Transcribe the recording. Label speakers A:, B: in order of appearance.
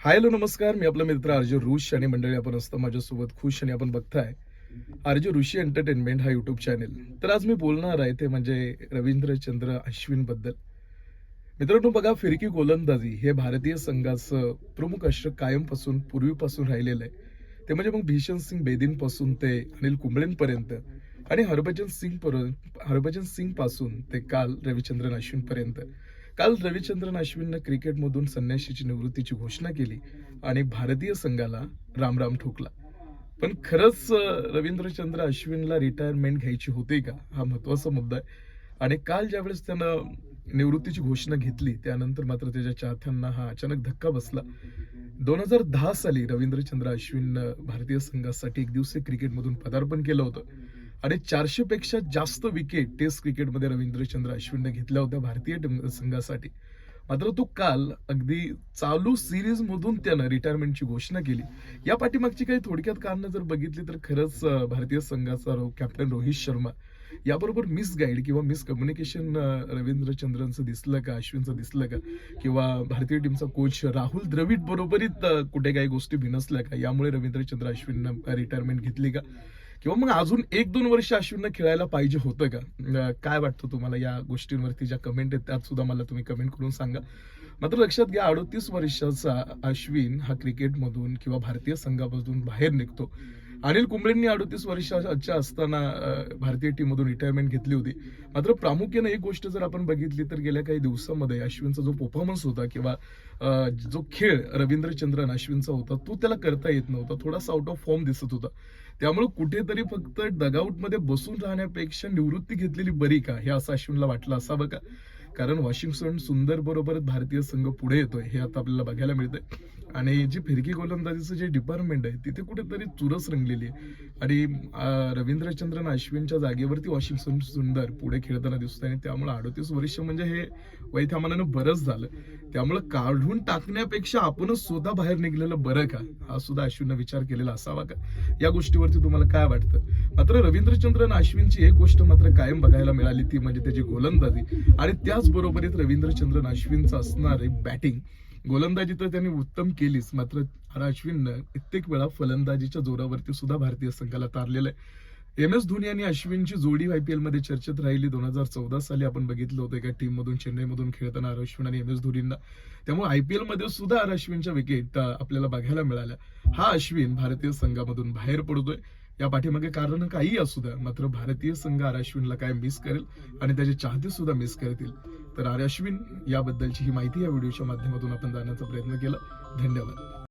A: Hi hello नमस्कार. मी आपला मित्र अर्जुन ऋष आणि मंडळी आपण असतं माझ्यासोबत खुश आणि आपण बघताय अर्जुन ऋषी एंटरटेनमेंट हा युट्यूब चॅनेल तर आज मी बोलणार आहे ते म्हणजे रवींद्रचंद्र अश्विनबद्दल. मित्रांनो बघा फिरकी गोलंदाजी हे भारतीय संघाचं प्रमुख अश्र कायमपासून पूर्वीपासून राहिलेलं आहे. ते म्हणजे मग भीषण सिंग बेदींपासून ते अनिल कुंबळेंपर्यंत आणि हरभजन सिंग पर्यंत हरभजन सिंगपासून ते काल रविचंद्रन अश्विन पर्यंत काल रविचंद्रन अश्विननं क्रिकेटमधून संन्याशीची निवृत्तीची घोषणा केली आणि भारतीय संघाला रामराम ठोकला. पण खरंच रवींद्रचंद्र अश्विनला रिटायरमेंट घ्यायची होती का? हा महत्त्वाचा मुद्दा आहे. आणि काल ज्यावेळेस त्यानं निवृत्तीची घोषणा घेतली त्यानंतर मात्र त्याच्या चाहत्यांना हा अचानक धक्का बसला. दोन हजार दहा साली रवींद्रचंद्र अश्विन भारतीय संघासाठी एक दिवसीय क्रिकेटमधून पदार्पण केलं होतं. आणि चारशे पेक्षा जास्त विकेट टेस्ट क्रिकेटमध्ये रवींद्रचंद्र अश्विनने घेतल्या होत्या भारतीय संघासाठी. मात्र तो काल अगदी चालू सिरीज मधून त्यानं रिटायरमेंटची घोषणा केली. या पाठीमागची काही थोडक्यात कारणं जर बघितली तर खरंच भारतीय संघाचा रो- कॅप्टन रोहित शर्मा याबरोबर मिस गाईड किंवा मिस कम्युनिकेशन रवींद्रचंद्रनचं दिसलं का अश्विनचं दिसलं का? किंवा भारतीय टीमचा कोच राहुल द्रविड बरोबरीत कुठे काही गोष्टी भिनसल्या का? यामुळे रवींद्रचंद्र अश्विननं रिटायरमेंट घेतली का? किंवा मग अजून एक दोन वर्ष अश्विननं खेळायला पाहिजे होतं का? काय वाटतं तुम्हाला या गोष्टींवरती? ज्या कमेंट आहेत त्यात सुद्धा मला तुम्ही कमेंट करून सांगा. मात्र लक्षात घ्या अडतीस वर्षाचा अश्विन हा क्रिकेटमधून किंवा भारतीय संघामधून बाहेर निघतो. अनिल कुंबळेंनी अडतीस वर्षाच्या असताना भारतीय टीममधून रिटायरमेंट घेतली होती. मात्र प्रामुख्याने एक गोष्ट जर आपण बघितली तर गेल्या काही दिवसामध्ये अश्विनचा जो परफॉर्मन्स होता किंवा जो खेळ रवींद्रचंद्रन अश्विनचा होता तो त्याला करता येत नव्हता. थोडासा आउट ऑफ फॉर्म दिसत होता. त्यामुळे कुठेतरी फक्त डगआउटमध्ये बसून राहण्यापेक्षा निवृत्ती घेतलेली बरी का? हे असं अश्विनला वाटलं असावं का? कारण वॉशिंग्टन सुंदर बरोबर भारतीय संघ पुढे येतोय हे आता आपल्याला बघायला मिळतंय. आणि जी फिरकी गोलंदाजीचं जे डिपार्टमेंट आहे तिथे कुठेतरी चुरस रंगलेली आहे. आणि रवींद्रचंद्रन अश्विनच्या जागेवरती वॉशिंग सुंदर पुढे खेळताना दिसतोय आणि त्यामुळे अडतीस वर्ष म्हणजे हे वैथामानानं बरंच झालं. त्यामुळे काढून टाकण्यापेक्षा आपणच स्वतः बाहेर निघलेलं बरं का? हा सुद्धा अश्विननं विचार केलेला असावा का? या गोष्टीवरती तुम्हाला काय वाटतं? मात्र रवींद्रचंद्रन अश्विनची एक गोष्ट मात्र कायम बघायला मिळाली ती म्हणजे त्याची गोलंदाजी. आणि त्याचबरोबरीत रवींद्रचंद्रन अश्विनचं असणारे बॅटिंग गोलंदाजी तर त्यांनी उत्तम केलीच. मात्र अश्विननं कित्येक वेळा फलंदाजीच्या जोरावरती सुद्धा भारतीय संघाला तारलेलं आहे. एम एस धोनी आणि अश्विनची जोडी आयपीएलमध्ये चर्चेत राहिली. दोन हजार चौदा साली आपण बघितलं होतं एका टीम मधून चेन्नईमधून खेळताना अश्विन आणि एम एस धोनींना. त्यामुळे आयपीएलमध्ये सुद्धा अश्विनच्या विकेट आपल्याला बघायला मिळाल्या. हा अश्विन भारतीय संघामधून बाहेर पडतोय. या पाठीमागे कारण काही असू द्या मात्र भारतीय संघ अश्विनला काय मिस करेल आणि त्याचे चाहते सुद्धा मिस करतील. तर आर अश्विन याबद्दलची ही माहिती या व्हिडिओच्या माध्यमातून आपण जाण्याचा प्रयत्न केला. धन्यवाद.